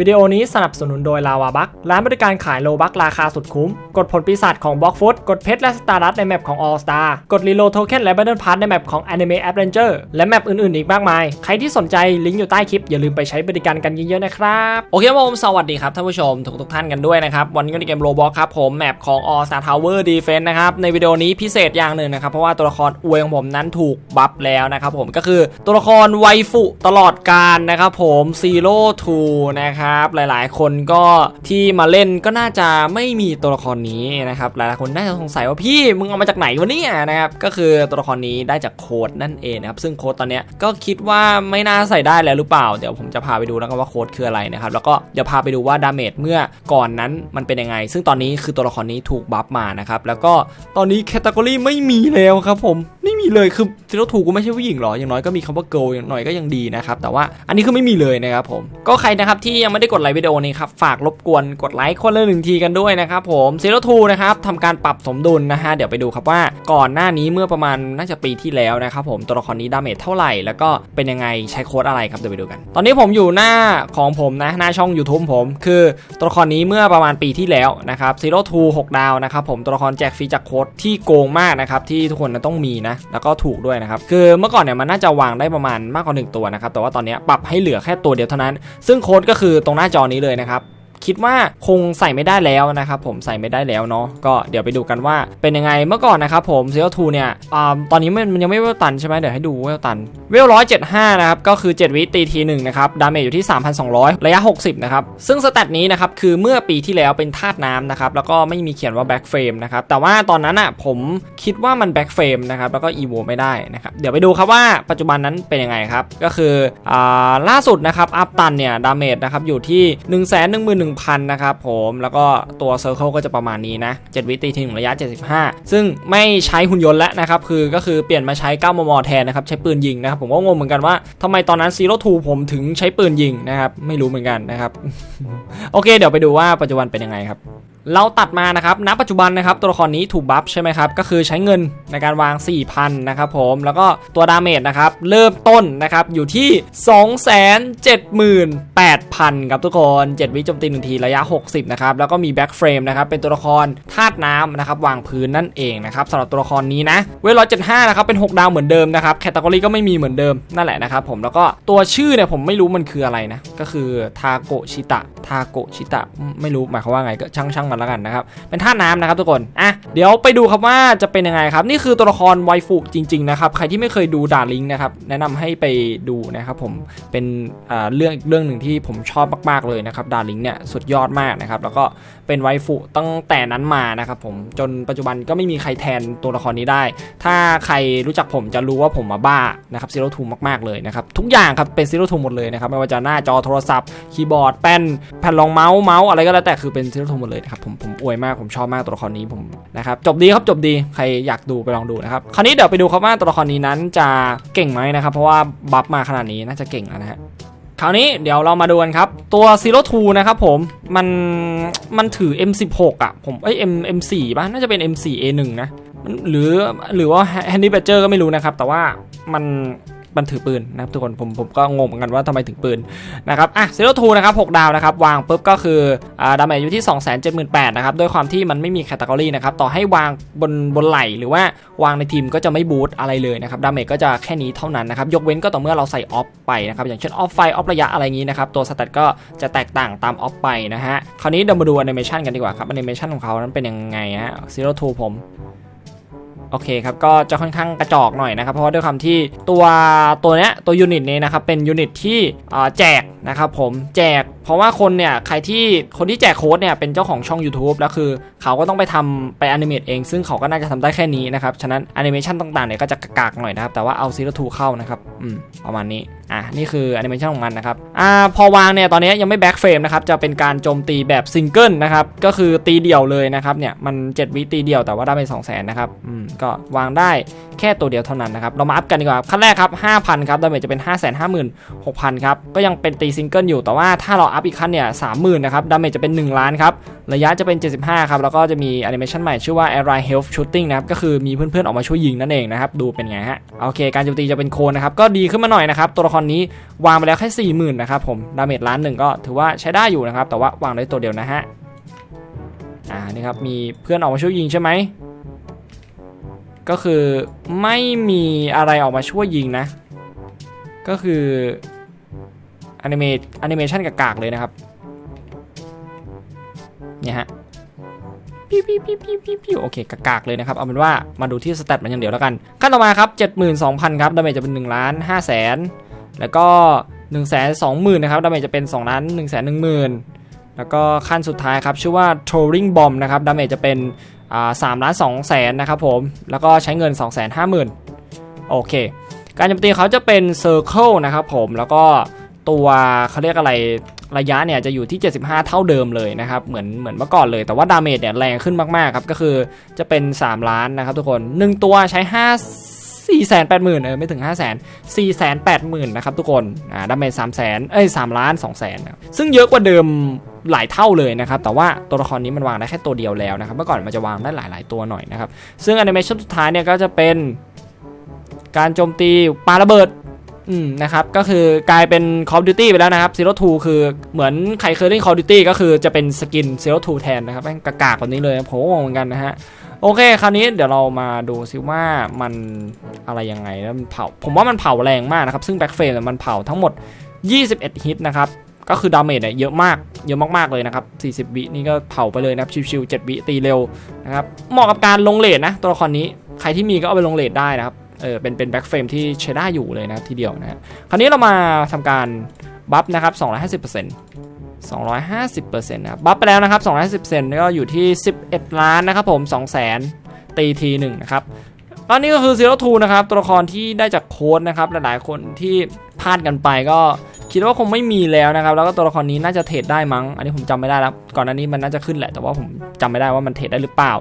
วิดีโอนี้สนับสนุนโดยลาวาบักร้านบริการขายโลบักราคาสุดคุ้ม กดผลปีศาจของบล็อกฟุตกดเพชรและสตาร์ดัตในแมปของ All Star กดรีโลโทเค็นและบัตเดิลพาร์ในแมปของ Anime Adventure และแมปอื่นๆ อีกมากมาย ใครที่สนใจลิงก์อยู่ใต้คลิป อย่าลืมไปใช้บริการกันเยอะๆนะครับ โอเคผมสวัสดีครับท่านผู้ชมทุกทุกๆท่านกันด้วยนะครับ วันนี้ก็ในเกมโลบอกครับผมแมปของ All Star Tower Defense นะครับในวิดีโอนี้พิเศษอย่างหนึ่งนะครับเพราะว่าตัวละครอวยของผมนั้นถูกบัฟแล้วนะครับผมก็คือตัวละครไวฟุตลอดการนะครับผม Zero Two นะครับหลายๆ คนก็ที่มาเล่นก็น่าจะไม่มีตัวละครนี้นะครับ หลายๆคนน่าจะสงสัยว่าพี่มึงเอามาจากไหนวะเนี่ยนะครับ ก็คือตัวละครนี้ได้จากโค้ดนั่นเองนะครับ ซึ่งโค้ดตอนเนี้ยก็คิดว่าไม่น่าใส่ได้แล้วหรือเปล่า เดี๋ยวผมจะพาไปดูแล้วกันว่าโค้ดคืออะไรนะครับ แล้วก็เดี๋ยวพาไปดูว่าดาเมจเมื่อก่อนนั้นมันเป็นยังไง ซึ่งตอนนี้คือตัวละครนี้ถูกบัฟมานะครับ แล้วก็ตอนนี้แคตตากรีไม่มีแล้วครับผม ไม่ มีเลยคือซีโรทูก็ไม่ใช่ผู้หญิงหรออย่างน้อยก็มีคำว่า girl อย่างน้อยก็ยังดีนะครับแต่ว่าอันนี้คือไม่มีเลยนะครับผมก็ใครนะครับที่ยังไม่ได้กดไลค์วิดีโอนี้ครับฝากรบกวนกดไลค์คนละหนึ่งทีกันด้วยนะครับผมซีโรทูนะครับทำการปรับสมดุลนะฮะเดี๋ยวไปดูครับว่าก่อนหน้านี้เมื่อประมาณน่าจะปีที่แล้วนะครับผมตัวละครนี้ดาเมจเท่าไหร่แล้วก็เป็นยังไงใช้โค้ดอะไรครับเดี๋ยวไปดูกัน ตอนนี้ผมอยู่หน้าของผมนะหน้าช่อง YouTube ผม คือตัวละครนี้เมื่อประมาณปีที่แล้วนะครับซีโรทูหกดาวนะครับผมตัวละครแจกฟรีจากโค้ดที่โกงมากนะครับที่ทุกคนต้องมีนะแล้วก็ถูกด้วยนะครับ คือเมื่อก่อนเนี่ยมันน่าจะวางได้ประมาณมากกว่าหนึ่งตัวนะครับ แต่ว่าตอนนี้ปรับให้เหลือแค่ตัวเดียวเท่านั้น ซึ่งโค้ดก็คือตรงหน้าจอนี้เลยนะครับ คิดว่าคงใส่ไม่ได้แล้วนะครับผมใส่ไม่ได้แล้วเนาะก็เดี๋ยวไปดูกันว่าเป็นยังไงเมื่อก่อนนะครับผมเซลทูเนี่ยอาตอนนี้มันมันยังไม่เวลตันใช่ไหมเดี๋ยวให้ดูเวลตันเวลร้อยเจ็ดห้านะครับก็คือ 7 วิตีทีหนึ่งนะครับดาเมจอยู่ที่ 3,200 ระยะ 60 นะครับ ซึ่งสแตทนี้นะครับคือเมื่อปีที่แล้วเป็นธาตุน้ำนะครับแล้วก็ไม่มีเขียนว่าแบ็กเฟรมนะครับแต่ว่าตอนนั้นอะผมคิดว่ามันแบ็กเฟรมนะครับแล้วก็อีโวไม่ได้นะครับเดี๋ยวไปดูครับว่าปัจจุบันนั้นเป็นยังไงครับก็คืออ่าล่าสุดนะครับอัพตันเนี่ยดาเมจนะครับอยู่ที่ 1 1 1 0 0 0 นะครับผมแล้วก็ตัวเซอร์เคิลก็จะประมาณนี้นะ 7 วิตีถึงระยะ 75 ซึ่งไม่ใช้หุ่นยนต์แล้วนะครับ คือก็คือเปลี่ยนมาใช้ 9 มม แทนนะครับ ใช้ปืนยิงนะครับ ผมก็งงเหมือนกันว่าทำไมตอนนั้นซีโร่ทูผมถึงใช้ปืนยิงนะครับ ไม่รู้เหมือนกันนะครับ โอเค เดี๋ยวไปดูว่าปัจจุบันเป็นยังไงครับ เราตัดมานะครับณปัจจุบันนะครับตัวละครนี้ถูกบัฟใช่ไหมครับก็คือใช้เงินในการวาง 4,000นะครับผมแล้วก็ตัวดาเมจนะครับเริ่มต้นนะครับอยู่ที่ 278,000ครับทุกคน 7 วิโจมตีหนึ่งทีระยะ 60นะครับแล้วก็มีแบ็กเฟรมนะครับเป็นตัวละครธาตุน้ำนะครับวางพื้นนั่นเองนะครับสำหรับตัวละครนี้นะเวล175นะครับเป็น 6 ดาวเหมือนเดิมนะครับแคตตากรีก็ไม่มีเหมือนเดิมนั่นแหละนะครับผมแล้วก็ตัวชื่อเนี่ยผมไม่รู้มันคืออะไรนะก็คือทาโกชิตะ ทาโกชิตะไม่รู้หมายความว่าไงก็ช่างช่างมันแล้วกันนะครับ เป็นท่าน้ำนะครับทุกคนอะเดี๋ยวไปดูครับว่าจะเป็นยังไงครับ นี่คือตัวละครไวฟุจริงๆนะครับใครที่ไม่เคยดูดาริงนะครับแนะนำให้ไปดูนะครับผมเป็นอ่าเรื่องอีกเรื่องหนึ่งที่ผมชอบมากๆเลยนะครับดาริงเนี่ยสุดยอดมากนะครับแล้วก็เป็นไวฟุตั้งแต่นั้นมานะครับผมจนปัจจุบันก็ไม่มีใครแทนตัวละครนี้ได้ ถ้าใครรู้จักผมจะรู้ว่าผมมาบ้านะครับซีโร่ทูมากๆเลยนะครับทุกอย่างครับเป็นซีโร่ทูหมดเลยนะครับไม่ว่าจะหน้าจอโทรศัพท์คีย์บอร์ดแป้นแผ่นรองเมาส์เมาส์อะไรก็แล้วแต่คือเป็นซีโร่ทูหมดเลยนะครับผมผมอวยมากผมชอบมากตัวละครนี้ผมนะครับจบดีครับจบดีใครอยากดูไปลองดูนะครับคราวนี้เดี๋ยวไปดูครับว่าตัวละครนี้นั้นจะเก่งไหมนะครับเพราะว่าบัฟมาขนาดนี้น่าจะเก่งแล้วนะฮะคราวนี้เดี๋ยวเรามาดูกันครับ ตัว Zero Two นะครับผม มันมันถือ M16 อะผมเอ้ย M M4 ป่ะน่าจะเป็น M4 A1 นะมันหรือหรือว่า Handy Badger ก็ไม่รู้นะครับ แต่ว่ามัน มันถือปืนนะครับทุกคนผมผมก็งงเหมือนกันว่าทำไมถึงปืนนะครับอะ Zero Two นะครับ6ดาวนะครับวางปุ๊บก็คืออ่าดาเมจอยู่ที่ 278,000นะครับด้วยความที่มันไม่มีแคตตากรีนะครับต่อให้วางบนบนไหลหรือว่าวางในทีมก็จะไม่บูตอะไรเลยนะครับดาเมจก็จะแค่นี้เท่านั้นนะครับยกเว้นก็ต่อเมื่อเราใส่ออฟไปนะครับอย่างเช่นออฟไฟออฟระยะอะไรอย่างนี้นะครับตัวสแตทก็จะแตกต่างตามออฟไปนะฮะคราวนี้เดี๋ยวมาดูแอนิเมชันกันดีกว่าครับแอนิเมชันของเขานั้นเป็นยังไงฮะ Zero Two ผม โอเคครับก็จะค่อนข้างกระจอกหน่อยนะครับ เพราะว่าด้วยความที่ตัวตัวเนี้ยตัวยูนิตนี้นะครับเป็นยูนิตที่แจกนะครับผมแจก เพราะว่าคนเนี่ยใครที่คนที่แจกโค้ดเนี่ยเป็นเจ้าของช่อง YouTube แล้วคือเขาก็ต้องไปทำไปแอนิเมตเอง ซึ่งเขาก็น่าจะทำได้แค่นี้นะครับ ฉะนั้นแอนิเมชันต่างๆเนี่ยก็จะกากๆหน่อยนะครับ แต่ว่าเอาซีรีส์ทูเข้านะครับอืมประมาณนี้อะนี่คือแอนิเมชันของมันนะครับอ่าพอวางเนี่ยตอนนี้ยังไม่แบ็กเฟรมนะครับจะเป็นการโจมตีแบบซิงเกิลนะครับก็คือตีเดี่ยวเลยนะครับเนี่ยมัน 7 วิตีเดี่ยวแต่ว่าได้ไป2 0 0 0 0นนะครับอืมก็วางได้แค่ตัวเดียวเท่านั้นนะครับเรามาอัพกันดีกว่าขั้นแรกครับ5,000ครับดาเมจจะเป็น 5 5 6 0 0 0ครับก็ยังเป็นตีซิงเกิลอยู่แต่ว่าถ้าเราอัพอีกขั้นเนี่ย30,000นนะครับดาเมจจะเป็น 1 ล้านครับ ระยะจะเป็น 75 ครับ แล้วก็จะมีแอนิเมชันใหม่ชื่อว่า Air Health Shooting นะครับ ก็คือมีเพื่อนๆ ออกมาช่วยยิงนั่นเองนะครับ ดูเป็นไงฮะ โอเค การโจมตีจะเป็นโคนนะครับ ก็ดีขึ้นมาหน่อยนะครับ ตัวละครนี้วางไปแล้วแค่ 40,000 นะครับผม ดาเมจล้านหนึ่งก็ถือว่าใช้ได้อยู่นะครับ แต่ว่าวางได้ตัวเดียวนะฮะ อ่า นี่ครับ มีเพื่อนออกมาช่วยยิงใช่ไหม ก็คือไม่มีอะไรออกมาช่วยยิงนะ ก็คือ อนิเมตแอนิเมชันกากๆเลยนะครับ เนี่ยฮะปิ้วปิ้วปิ้วปิ้วปิ้วปิ้วโอเคกากๆเลยนะครับ เอาเป็นว่ามาดูที่สเตตมันอย่างเดียวแล้วกัน ขั้นต่อมาครับ 72,000 ครับ ดาเมจจะเป็น1ล้าน5แสนแล้วก็1 2 0 0 0 0นะครับ ดาเมจจะเป็น2ล้าน1 1 0 0 0 0 แล้วก็ขั้นสุดท้ายครับ ชื่อว่า Touring Bomb นะครับ ดาเมจจะเป็นอ่า3ล้าน2แสนนะครับผม แล้วก็ใช้เงิน 2 5 0 0 0 0โอเค การโจมตีเขาจะเป็น Circle นะครับผม แล้วก็ ตัวเขาเรียกอะไรระยะเนี่ยจะอยู่ที่ 75 เท่าเดิมเลยนะครับ เหมือนเหมือนเมื่อก่อนเลย แต่ว่าดาเมจเนี่ยแรงขึ้นมากๆครับ ก็คือจะเป็น 3 ล้านนะครับทุกคน 1 ตัวใช้ 5 4 8 0 0 0 0เออไม่ถึง 5 0 0 0 0 0 4 8 0 0 0 0นะครับทุกคน อ่าดาเมจ3 0 0 0 0 0เอ้ย3ล้าน2แสนซึ่งเยอะกว่าเดิมหลายเท่าเลยนะครับ แต่ว่าตัวละครนี้มันวางได้แค่ตัวเดียวแล้วนะครับ เมื่อก่อนมันจะวางได้หลาย ๆ ตัวหน่อยนะครับ ซึ่งแอนิเมชันสุดท้ายเนี่ยก็จะเป็นการโจมตีปาระเบิด อืมนะครับก็คือกลายเป็น Call of Duty ไปแล้วนะครับ Zero Two คือเหมือนใครเคยเล่น Call of Duty ก็คือจะเป็นสกิน Zero Two แทนนะครับแม่งกากๆแบบนี้เลยผมก็งงเหมือนกันนะฮะโอเค คราวนี้เดี๋ยวเรามาดูซิว่ามันอะไรยังไงแล้วมันเผา ผมว่ามันเผาแรงมากนะครับ ซึ่งแบ็กเฟรมมันเผาทั้งหมด 21 ฮิตนะครับ ก็คือดาเมจเนี่ยเยอะมาก เยอะมาก ๆ เลยนะครับ 40 วินี่ก็เผาไปเลยนะครับ ชิวๆ7 วิตีเร็วนะครับ เหมาะกับการลงเลทนะ ตัวละครนี้ ใครที่มีก็เอาไปลงเลทได้นะครับ เออเป็นเป็นแบ็กเฟรมที่ใช้ได้อยู่เลยนะครับทีเดียวนะฮะคราวนี้เรามาทำการบัฟนะครับ 250% 250%นะครับบัฟไปแล้วนะครับ 250%ก็อยู่ที่ 11 ล้านนะครับผม200,000ตีทีหนึ่งนะครับตอนนี้ก็คือซีโร่ทูนะครับ ตัวละครที่ได้จากโค้ดนะครับ หลายๆคนที่าดกันไปก็คิดว่าคงไม่มีแล้วนะครับ แล้วก็ตัวละครนี้น่าจะเทรดได้มั้ง อันนี้ผมจำไม่ได้แล้ว ก่อนหน้านี้มันน่าจะขึ้นแหละ แต่ว่าผมจำไม่ได้ว่ามันเทรดได้หรือเปล่า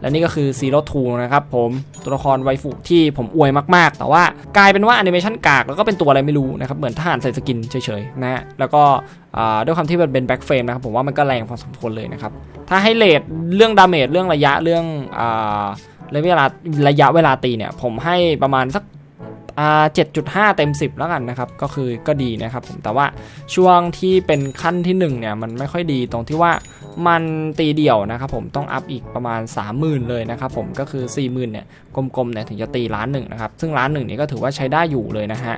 และนี่ก็คือ Zero Two นะครับผมตัวละครไวฟุที่ผมอวยมากๆ แต่ว่ากลายเป็นว่าแอนิเมชันกาก แล้วก็เป็นตัวอะไรไม่รู้นะครับ เหมือนทหารใส่สกินเฉยๆนะฮะ แล้วก็ด้วยความที่มันเป็นแบ็กเฟรมนะครับผมว่ามันก็แรงพอสมควรเลยนะครับ ถ้าให้เลทเรื่องดาเมจเรื่องระยะเรื่องอ่าระยะเวลาระยะเวลาตีเนี่ยผมให้ประมาณสัก 7.5เต็ม 10 แล้วกันนะครับ ก็คือก็ดีนะครับผมแต่ว่าช่วงที่เป็นขั้นที่หนึ่งเนี่ยมันไม่ค่อยดีตรงที่ว่ามันตีเดี่ยวนะครับผมต้องอัพอีกประมาณ 30,000 เลยนะครับผมก็คือ 40,000เนี่ยกลมๆเนี่ยถึงจะตีล้านหนึ่งนะครับซึ่งล้านหนึ่งนี่ก็ถือว่าใช้ได้อยู่เลยนะฮะ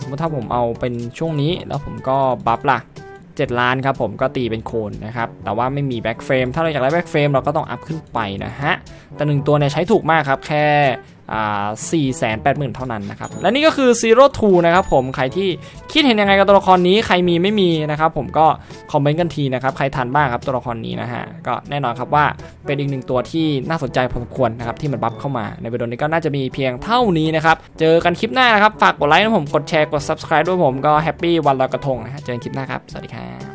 สมมติถ้าผมเอาเป็นช่วงนี้แล้วผมก็บัฟล่ะ7 ล้านครับผมก็ตีเป็นโคนนะครับแต่ว่าไม่มีแบ็กเฟรมถ้าเราอยากได้แบ็กเฟรมเราก็ต้องอัพขึ้นไปนะฮะแต่หนึ่งตัวเนี่ยใช้ถูกมากครับแค่ 4 8 0 0 0 0 เท่านั้นนะครับ และนี่ก็คือ Zero Two นะครับผม ใครที่คิดเห็นยังไงกับตัวละครนี้ ใครมีไม่มีนะครับผมก็คอมเมนต์กันทีนะครับ ใครทันบ้างครับตัวละครนี้นะฮะ ก็แน่นอนครับว่าเป็นอีกหนึ่งตัวที่น่าสนใจพอสมควรนะครับ ที่มันบัฟเข้ามา ในวิดีโอนี้ก็น่าจะมีเพียงเท่านี้นะครับ เจอกันคลิปหน้านะครับ ฝากกดไลค์นะผม กดแชร์ กด subscribe ด้วยผม ก็แฮปปี้วันลอยกระทงนะฮะ เจอกันคลิปหน้าครับ สวัสดีครับ